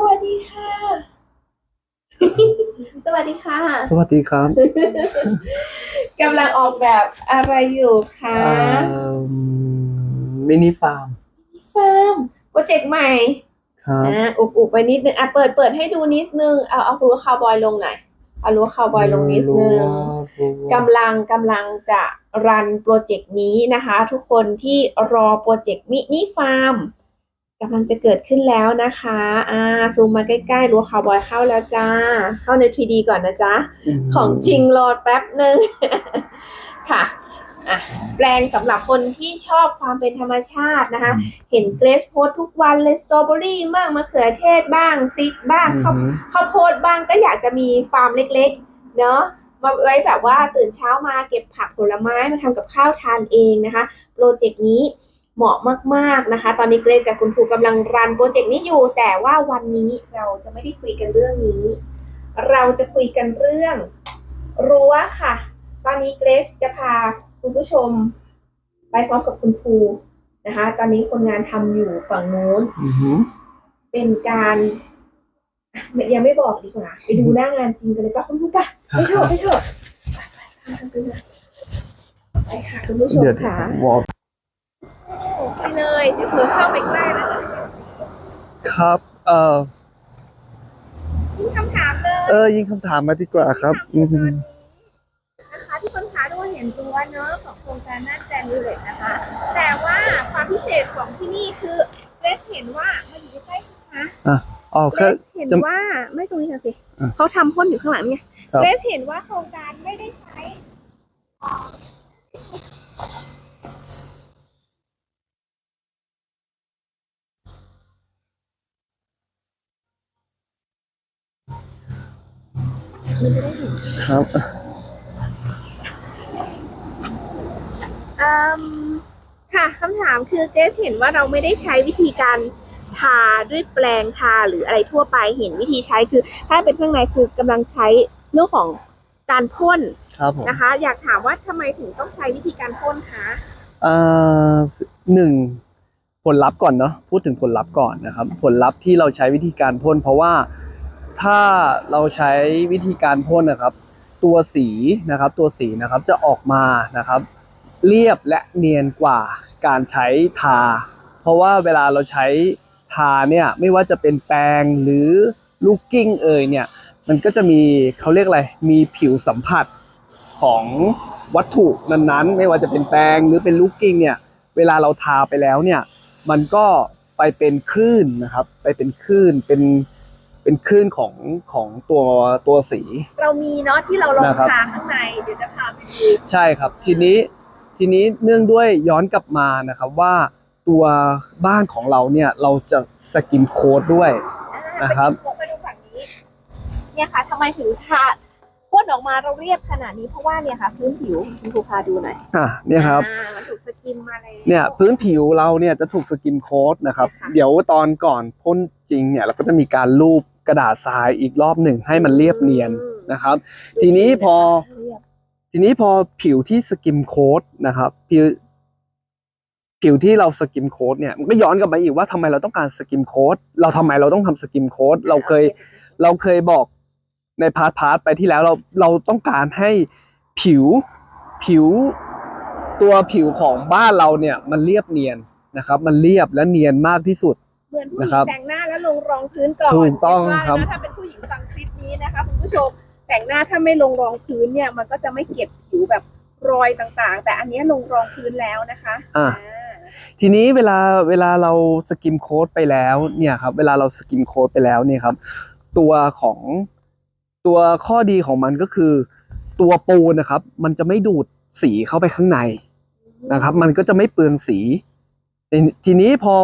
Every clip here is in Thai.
สวัสดีค่ะ สวัสดีค่ะสวัสดีครับกำลังออกแบบอะไรอยู่คะมินิฟาร์มฟาร์มโปรเจกต์ใหม่ครับอ่าอุบอุบไปนิดนึงอะเปิดเปิดให้ดูนิดนึงเอาเอารั้วคาวบอยลงหน่อยเอารั้วคาวบอยลงนิดนึงรู้ว่ากำลังกำลังจะรันโปรเจกต์นี้นะคะ ทุกคนที่รอโปรเจกต์มินิฟาร์ม กำลังจะเกิดขึ้นแล้วนะคะอ่าซูมมาใกล้ๆรั้วคาวบอยเข้าแล้วจ้า เข้าใน 3D ก่อนนะจ๊ะมของจริงรอแป๊บหนึ่ง ค่ะอะแปลงสำหรับคนที่ชอบความเป็นธรรมชาตินะคะ เห็นเกรซโพสต์ทุกวันเลยสตรอเบอรี่บ้างมะเขือเทศบ้างพริกบ้างข้าวอืมข้าวโพดบ้างก็อยากจะมีฟาร์มเล็กๆ เนาะมาไว้แบบว่าตื่นเช้ามาเก็บผักผลไม้มาทำกับข้าวทานเองนะคะ โปรเจกต์นี้ เหมาะมากๆนะคะ ตอนนี้เกรซกับคุณครูกำลังรันโปรเจกต์นี้อยู่ แต่ว่าวันนี้เราจะไม่ได้คุยกันเรื่องนี้ เราจะคุยกันเรื่องรั้วค่ะ ตอนนี้เกรซจะพาคุณผู้ชม ไปพร้อมกับคุณครูนะคะ ตอนนี้คนงานทำอยู่ฝั่งโน้นอือหือเป็นการอะยังไม่บอกดีกว่าไปดูหน้างานจริงกันเลยป่ะคุณผู้ป่ะไปเถอะไปเถอะไปไปไปค่ะคุณผู้ชมเดี๋ยวค่ะวอล ไปเลยเดี๋ยวเผื่อเข้าไปใกล้แล้วครับเอ่อมีคำถามเลยเออยิงคำถามมาดีกว่าครับ อือหือนะคะที่คนค้าด้วยเห็นตัวเนอะของโครงการน่านแจนวิลเลจนะคะ แต่ว่าความพิเศษของที่นี่คือเกรซเห็นว่ามันอยู่ใกล้ๆนะอ๋อเกรแค่ซเห็นจะ ว่าไม่ตรงนี้ค่ะสิอะเขาทำพ่นอยู่ข้างหลังไงครับเกรซเห็นว่าโครงการไม่ได้ใช้ ครับอืมค่ะคำถามคือเกรซเห็นว่าเราไม่ได้ใช้วิธีการทาด้วยแปรงทาหรืออะไรทั่วไปเห็นวิธีใช้คือ ถ้าเป็นข้างในคือกำลังใช้เรื่องของการพ่นครับผมนะคะ อยากถามว่าทำไมถึงต้องใช้วิธีการพ่นคะเอ่อหนึ่งผลลัพธ์ก่อนเนาะพูดถึงผลลัพธ์ก่อนนะครับ ผลลัพธ์ที่เราใช้วิธีการพ่นเพราะว่า ถ้าเราใช้วิธีการพ่นนะครับ ตัวสีนะครับตัวสีนะครับจะออกมานะครับ เรียบและเนียนกว่าการใช้ทา เพราะว่าเวลาเราใช้ทาเนี่ยไม่ว่าจะเป็นแปรงหรือลูกกิ้งเอ่ยเนี่ยมันก็จะมีเขาเรียกอะไรมีผิวสัมผัสของวัตถุนั้นๆ ไม่ว่าจะเป็นแปรงหรือเป็นลูกกิ้งเนี่ยเวลาเราทาไปแล้วเนี่ยมันก็ไปเป็นคลื่นนะครับ ไปเป็นคลื่นเป็น เป็นคลื่นของของตัวตัวสี เรามีเนาะที่เราลองนะครับ ทาข้างในเดี๋ยวจะพาไปดูใช่ครับ ทีนี้ทีนี้เนื่องด้วยย้อนกลับมานะครับว่าตัวบ้านของเราเนี่ยเราจะสกินโค้ดด้วยนะครับ ไปดูฝั่งนี้ เนี่ยค่ะทำไมถึงทา พ่นออกมาเราเรียบขนาดนี้เพราะว่าเนี่ยค่ะพื้นผิวคุณครูพาดูหน่อยอะเนี่ยครับอ่ามันถูกสกินมาแล้วเนี่ยพื้นผิวเราเนี่ยจะถูกสกินโค้ดนะครับค่ะเดี๋ยวตอนก่อนพ่นจริงเนี่ยเราก็จะมีการลูบกระดาษทรายอีกรอบหนึ่งให้มันเรียบเนียนนะครับ ทีนี้พอเรียบทีนี้พอผิวที่สกิมโค้ดนะครับผิวผิวที่เราสกิมโค้ดเนี่ยมันก็ย้อนกลับมาอีกว่าทำไมเราต้องการสกิมโค้ดเราทำไมเราต้องทำสกิมโค้ดเราเคยเราเคยบอก ในพาร์ทพาร์ทไปที่แล้วเราเราต้องการให้ผิวผิวตัวผิวของบ้านเราเนี่ยมันเรียบเนียนนะครับ มันเรียบและเนียนมากที่สุด เหมือนผู้หญินะครังบแต่งหน้าแล้วลงรองพื้นก่อนถูกต้องครับว่านะถ้าเป็นผู้หญิงฟังคลิปนี้นะคะคุณผู้ชมแต่งหน้าถ้าไม่ลงรองพื้นเนี่ยมันก็จะไม่เก็บผิวแบบรอยต่างๆ แต่อันเนี้ยลงรองพื้นแล้วนะคะอะทีนี้เวลาเวลาเราสกิมโค้ดไปแล้วเนี่ยครับ เวลาเราสกิมโค้ดไปแล้วเนี่ยครับ ตัวของ ตัวข้อดีของมันก็คือ ตัวปูนนะครับ มันจะไม่ดูดสีเข้าไปข้างในนะครับ มันก็จะไม่เปลืองสีทีทีนี้พอ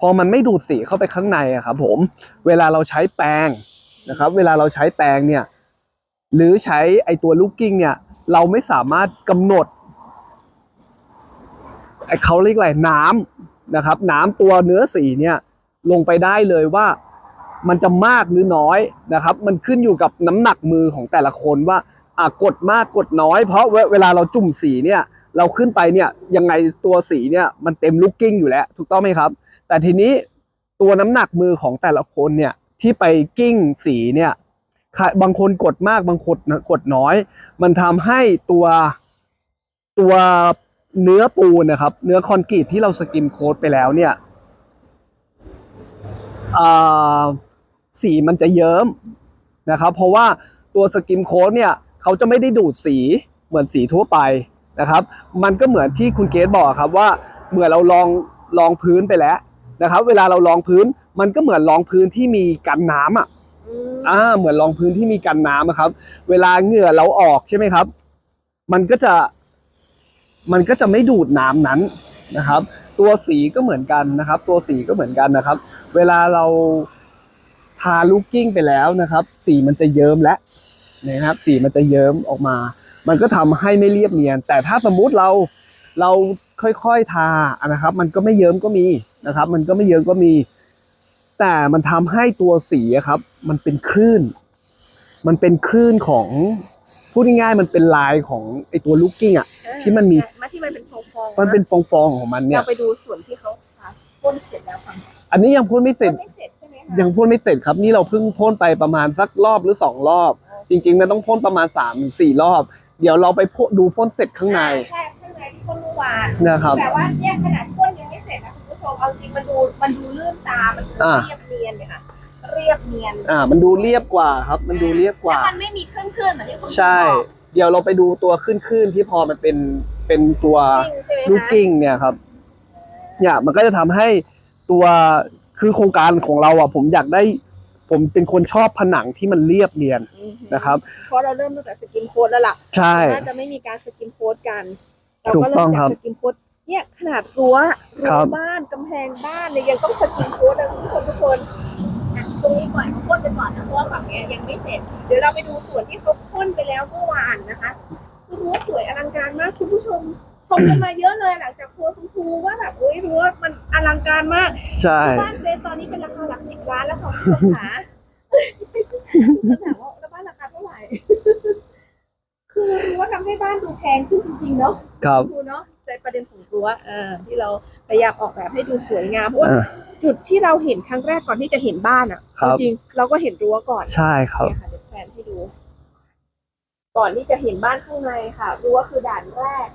พอมันไม่ดูดสีเข้าไปข้างในอะครับ ผมเวลาเราใช้แปรงนะครับ เวลาเราใช้แปรงเนี่ย หรือใช้ไอตัวลูกกิ้งเนี่ย เราไม่สามารถกำหนดไอเขาเรียกอะไรน้ำนะครับ น้ำตัวเนื้อสีเนี่ย ลงไปได้เลยว่า มันจะมากหรือน้อยนะครับ มันขึ้นอยู่กับน้ำหนักมือของแต่ละคนว่าอะกดมากกดน้อย เพราะเวลาเราจุ่มสีเนี่ยเราขึ้นไปเนี่ยยังไงตัวสีเนี่ยมันเต็มลูกกิ้งอยู่แล้ว ถูกต้องไหมครับ แต่ทีนี้ตัวน้ำหนักมือของแต่ละคนเนี่ยที่ไปกิ้งสีเนี่ยบางคนกดมากบางคนกดน้อย มันทำให้ตัวตัวเนื้อปูนนะครับ เนื้อคอนกรีตที่เราสกิมโค้ดไปแล้วเนี่ยอ่า สีมันจะเยิ้มนะครับเพราะว่าตัวสกิมโค้ดเนี่ยเขาจะไม่ได้ดูดสีเหมือนสีทั่วไปนะครับมันก็เหมือนที่คุณเกดบอกครับว่าเหมือนเราลองลองพื้นไปแล้วนะครับเวลาเราลองพื้นมันก็เหมือนลองพื้นที่มีกันน้ำอะอืมอ่าเหมือนรองพื้นที่มีกันน้ำอะครับ เวลาเหงื่อเราออกใช่ไหมครับ มันก็จะมันก็จะไม่ดูดน้ำนั้นนะครับ ตัวสีก็เหมือนกันนะครับ ตัวสีก็เหมือนกันนะครับ เวลาเรา ทาลูกกิ้งไปแล้วนะครับ สีมันจะเยิ้มและนะครับ สีมันจะเยิ้มออกมา มันก็ทำให้ไม่เรียบเนียน แต่ถ้าสมมุติเราเราค่อยๆทานะครับ มันก็ไม่เยิ้มก็มีนะครับ มันก็ไม่เยิ้มก็มี แต่มันทำให้ตัวสีอะครับ มันเป็นคลื่น มันเป็นคลื่นของพูดง่ายๆมันเป็นลายของไอตัวลูกกิ้งอะที่มันมีมาที่มันเป็นฟองๆมันเป็นฟองๆของมันเนี่ยเราไปดูส่วนที่เขาทาพ่นเสร็จแล้วฟังอันนี้ยังพ่นไม่เสร็จ ยังพ่นไม่เสร็จครับ นี่เราเพิ่งพ่นไปประมาณสักรอบหรือสองรอบ จริงๆมันต้องพ่นประมาณสามสี่รอบ เดี๋ยวเราไปพ่นดูพ่นเสร็จข้างใน ใช่ข้างในที่พ่นเมื่อวานนะครับ แต่ว่าเนี่ยขนาดพ่นยังไม่เสร็จนะคุณผู้ชมเอาจริงมันดูมันดูลื่นตา มันดูอ่า เรียบเนียนเลยค่ะเรียบเนียนอ่า มันดูเรียบกว่าครับ มันดูเรียบกว่า แล้วมันไม่มีเครื่องๆเหมือนที่คุณใช่ บอกเดี๋ยวเราไปดูตัวขึ้นๆที่พอมันเป็นเป็นตัวจริงใช่ไหมลูกกิ้งเนี่ยครับ เนี่ยมันก็จะทำให้ตัว คือโครงการของเราอะผมอยากได้ผมเป็นคนชอบผนังที่มันเรียบเนียนอืมนะครับ เพราะเราเริ่มตั้งแต่สกินโค้ดแล้วล่ะใช่น่าจะไม่มีการสกินโค้ดกันเราถูก็กเริ่ต้อมงครัจากบสกินโค้ดเนี่ยขนาดรั้วครัรั้วบบ้านกำแพงบ้านเนี่ยยังต้องสกินโค้ดเลยทุกคนทุกคนอะตรงนี้ปล่อยเขาพ่นไปก่อนนะเพราะว่าฝั่งเนี้ยยังไม่เสร็จ เดี๋ยวเราไปดูส่วนที่เขาพ่นไปแล้วเมื่อวานนะคะคือรั้วสวยอลังการมากคุณผู้ชม ชมกันมาเยอะเลยหลังจากครัวคุณครูว่าแบบเฮ้ยรั้วมันอลังการมากใช่ บ้านเซตตอนนี้เป็นราคาหลักสิบล้านแล้วค่ะคุณผู้ชมขาถามว่าแล้วบ้านราคาเท่าไหร่ คือรั้วทำให้บ้านดูแพงขึ้นจริงๆเนาะครับดูเนาะในประเด็นของรั้วอ่าที่เราพยายามออกแบบให้ดูสวยงามเพราะว่าอ่า จุดที่เราเห็นครั้งแรกก่อนที่จะเห็นบ้านอะครับจริงๆเราก็เห็นรั้วก่อน ใช่ครับ เนี่ยค่ะเดี๋ยวแพนให้ดู ก่อนที่จะเห็นบ้านข้างในค่ะรั้วคือด่านแรก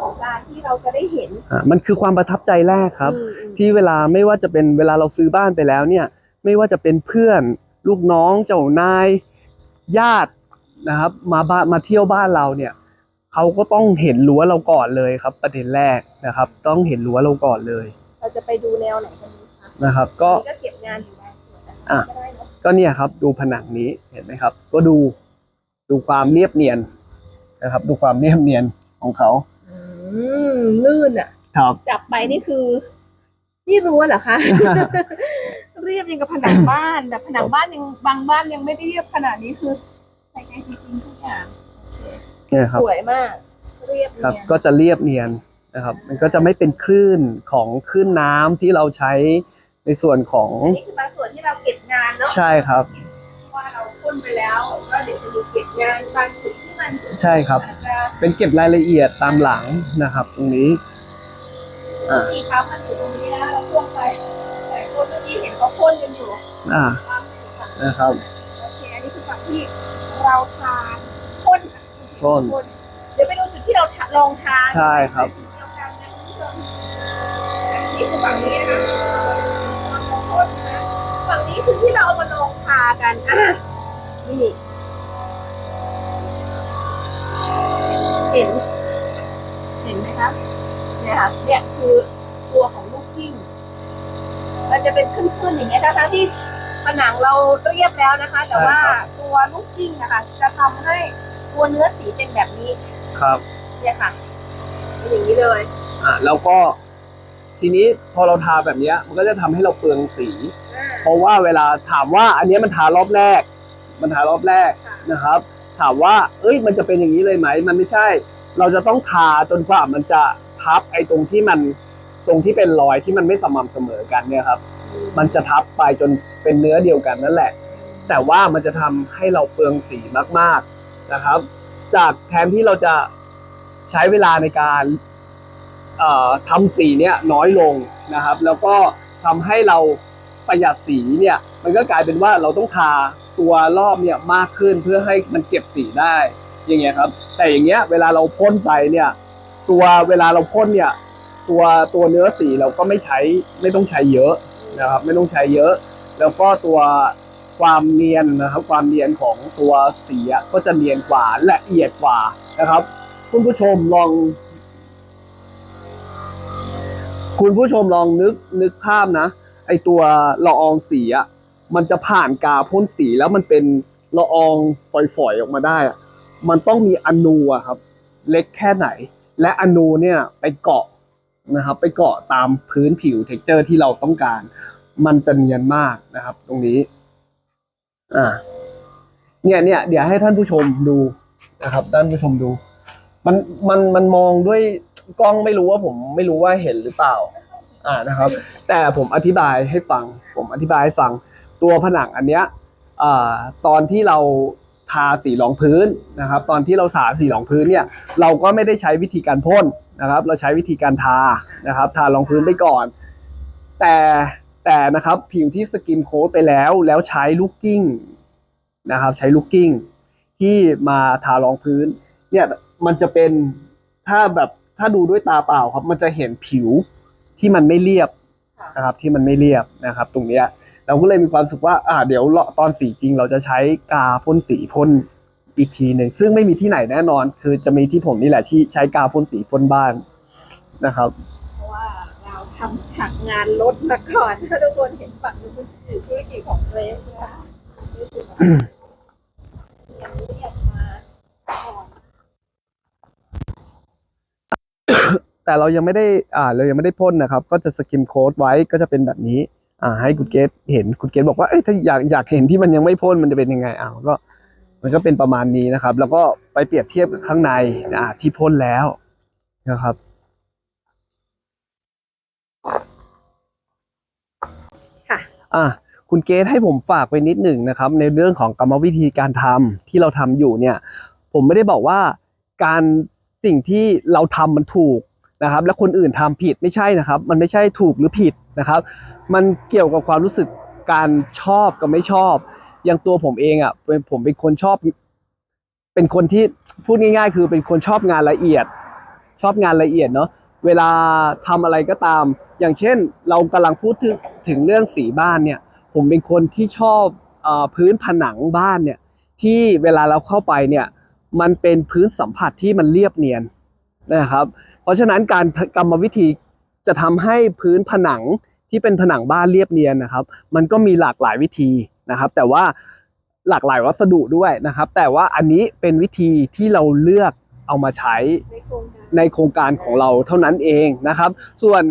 ของการที่เราจะได้เห็น อ่ามันคือความประทับใจแรกครับ อืมอืมที่เวลาไม่ว่าจะเป็นเวลาเราซื้อบ้านไปแล้วเนี่ยไม่ว่าจะเป็นเพื่อนลูกน้องเจ้านายญาตินะครับ มาบ้านมาเที่ยวบ้านเราเนี่ยเขาก็ต้องเห็นรั้วเราก่อนเลยครับ ประเด็นแรกนะครับ ต้องเห็นรั้วเราก่อนเลยเราจะไปดูแนวไหนกันดีคะนะครับ ก็ นี่ก็เก็บงานอยู่ได้ส่วนนะอะ ก็ได้เนอะก็เนี่ยครับดูผนังนี้เห็นไหมครับ ก็ดูดูความเรียบเนียนนะครับ ดูความเรียบเนียนของเขาอื มลื่นอะ ครับ จับไปนี่คือ นี่รั้วเหรอคะ เรียบยังกับผนังบ้าน แต่ผนังบ้านยังบางบ้านยังไม่ได้เรียบขนาดนี้คือใส่ใจจริงๆทุกอย่างโอเคเนี่ยครับ สวยมาก เรียบครับเนี่ยก็จะเรียบเนียนนะครับ มันก็จะไม่เป็นคลื่นของคลื่นน้ำที่เราใช้ในส่วนของอันนี้คือบางส่วนที่เราเก็บงานเนาะใช่ครับ ว่าเราพ่นไปแล้วก็เดี๋ยวจะมีเก็บงานบางจุดที่ มันใช่ครับอาจจะเป็นเก็บรายละเอียดตามหลังนะครับ ตรงนี้อ่ามีค้ามันอยู่ตรงนี้นะเราพ่นไปแต่คนเมื่อกี้เห็นเขาพ่นกันอยู่อ่าตามอยู่ฝั่งนะครับโอเคอันนี้คือฝั่งที่เราทาพ่นค่ะพ่นเดี๋ยวไปดูจุดที่เราทาลองทาใช่ครับจุดที่เราทานะคุณผู้ชมนี่คือฝั่งนี้นะเราพ่นนะฝั่งนี้คือที่เราเอามาลองทากันอะนี่ เห็น เห็นไหมครับเนี่ยค่ะเนี่ยคือตัวของลูกกิ้งมันจะเป็นขึ้นๆอย่างเงี้ยทั้งๆที่ผนังเราเรียบแล้วนะคะ แต่ว่าใช่ครับตัวลูกกิ้งนะคะจะทำให้ตัวเนื้อสีเป็นแบบนี้ ครับ เนี่ยค่ะเป็นอย่างนี้เลย อ่าแล้วก็ ทีนี้พอเราทาแบบเนี้ยมันก็จะทำให้เราเปลืองสีอ่าเพราะว่าเวลาถามว่า อันเนี้ยมันทารอบแรก มันทารอบแรกค่ะนะครับ ถามว่า เอ้ย มันจะเป็นอย่างนี้เลยไหม มันไม่ใช่ เราจะต้องทาจนกว่ามันจะทับไอ้ตรงที่มันตรงที่เป็นรอยที่มันไม่สม่ำเสมอกันเนี่ยครับ มันจะทับไปจนเป็นเนื้อเดียวกันนั่นแหละ แต่ว่ามันจะทำให้เราเปลืองสีมาก ๆนะครับ จากแทนที่เราจะใช้เวลาในการเอ่อทำสีเนี้ยน้อยลงนะครับ แล้วก็ทำให้เราประหยัดสีเนี่ย มันก็กลายเป็นว่าเราต้องทา ตัวรอบเนี่ยมากขึ้นเพื่อให้มันเก็บสีได้อย่างเงี้ยครับ แต่อย่างเงี้ยเวลาเราพ่นไปเนี่ย ตัวเวลาเราพ่นเนี่ย ตัวตัวเนื้อสีเราก็ไม่ใช้ไม่ต้องใช้เยอะนะครับ ไม่ต้องใช้เยอะ แล้วก็ตัวความเนียนนะครับ ความเนียนของตัวสีก็จะเนียนกว่าละเอียดกว่านะครับ คุณผู้ชมลอง คุณผู้ชมลองนึกนึกภาพนะไอตัวละอองสีอะ มันจะผ่านกาพ่นสีแล้วมันเป็นละอองฝอยๆออกมาได้ มันต้องมีอนูครับ เล็กแค่ไหน และอนูเนี่ยไปเกาะนะครับไปเกาะตามพื้นผิวเท็กเจอร์ที่เราต้องการ มันจะเนียนมากนะครับ ตรงนี้ อ่า เนี่ยเนี่ยเดี๋ยวให้ท่านผู้ชมดูนะครับ ท่านผู้ชมดู มันมันมันมองด้วยกล้องไม่รู้ว่าผมไม่รู้ว่าเห็นหรือเปล่า อ่านะครับ แต่ผมอธิบายให้ฟัง ผมอธิบายให้ฟัง ตัวผนังอันเนี้ยอตอนที่เราทาสีรองพื้นนะครับ ตอนที่เราสาสีรองพื้นเนี่ยเราก็ไม่ได้ใช้วิธีการพ่นนะครับ เราใช้วิธีการทานะครับ ทารองพื้นไปก่อน แต่แต่นะครับผิวที่สกินโค้ดไปแล้วแล้วใช้ลูกกิ้งนะครับ ใช้ลูกกิ้งที่มาทารองพื้น เนี่ยมันจะเป็นถ้าแบบถ้าดูด้วยตาเปล่าครับ มันจะเห็นผิวที่มันไม่เรียบนะครับ ที่มันไม่เรียบนะครับ ตรงเนี้ย เราก็เลยมีความรู้สึกว่าอ่าเดี๋ยวตอนสีจริงเราจะใช้กาพ่นสีพ่นอีกทีหนึ่งซึ่งไม่มีที่ไหนแน่นอน คือจะมีที่ผมนี่แหละที่ใช้กาพ่นสีพ่นบ้านนะครับเพราะว่าเราทำฉากงานรถมาก่อนถ้าทุกคนเห็นฝั่งนู้นธุรกิจของเกรซนะคะธุรกิจของยังเรียกมาก่อนแต่เรายังไม่ได้อ่าเรายังไม่ได้พ่นนะครับ ก็จะสกิมโค้ดไว้ก็จะเป็นแบบนี้อ่า ให้คุณเกตเห็นคุณเกตบอกว่าเอ้ยถ้าอยากอยากเห็นที่มันยังไม่พ่นมันจะเป็นยังไงอ้าวก็มันก็เป็นประมาณนี้นะครับ แล้วก็ไปเปรียบเทียบกับข้างในอ่าที่พ่นแล้วนะครับ ค่ะ อะคุณเกตให้ผมฝากไปนิดหนึ่งนะครับ ในเรื่องของกรรมวิธีการทำที่เราทำอยู่เนี่ย ผมไม่ได้บอกว่าการสิ่งที่เราทำมันถูกนะครับ และคนอื่นทำผิดไม่ใช่นะครับ มันไม่ใช่ถูกหรือผิดนะครับ มันเกี่ยวกับความรู้สึกการชอบกับไม่ชอบ อย่างตัวผมเองอะเป็นผมเป็นคนชอบ เป็นคนที่พูดง่าย ๆ คือเป็นคนชอบงานละเอียด ชอบงานละเอียดเนาะเวลาทำอะไรก็ตาม อย่างเช่น เรากำลังพูดถึงถึงเรื่องสีบ้านเนี่ย ผมเป็นคนที่ชอบอพื้นผนังบ้านเนี่ย ที่เวลาเราเข้าไปเนี่ย มันเป็นพื้นสัมผัสที่มันเรียบเนียนนะครับ เพราะฉะนั้นการกรรมวิธีจะทำให้พื้นผนัง ที่เป็นผนังบ้านเรียบเนียนนะครับ มันก็มีหลากหลายวิธีนะครับ แต่ว่าหลากหลายวัสดุด้วยนะครับ แต่ว่าอันนี้เป็นวิธีที่เราเลือกเอามาใช้ในโครงการในโครงการของเราเท่านั้นเองนะครับ ส่วน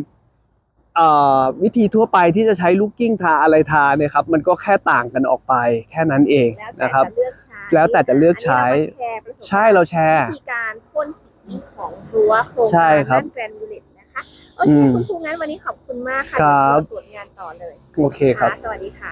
เอ่อวิธีทั่วไปที่จะใช้ลูกกิ้งทาอะไรทาเนี่ยครับ มันก็แค่ต่างกันออกไปแค่นั้นเองแล้วแต่นะครับจะเลือกใช้แล้วแต่จะเลือกใช้อันนี้เรามาแชร์ประสบการณ์ใช่เราแชร์วิธีการพ่นสีของรั้วโครงใช่การครับบ้านแกรนด์บูเลต นะคะโออืเคมคุณครูงั้นวันนี้ขอบคุณมากค่ะครับ เดี๋ยวเราตรวจงานต่อเลยโอเคครับะสวัสดีค่ะ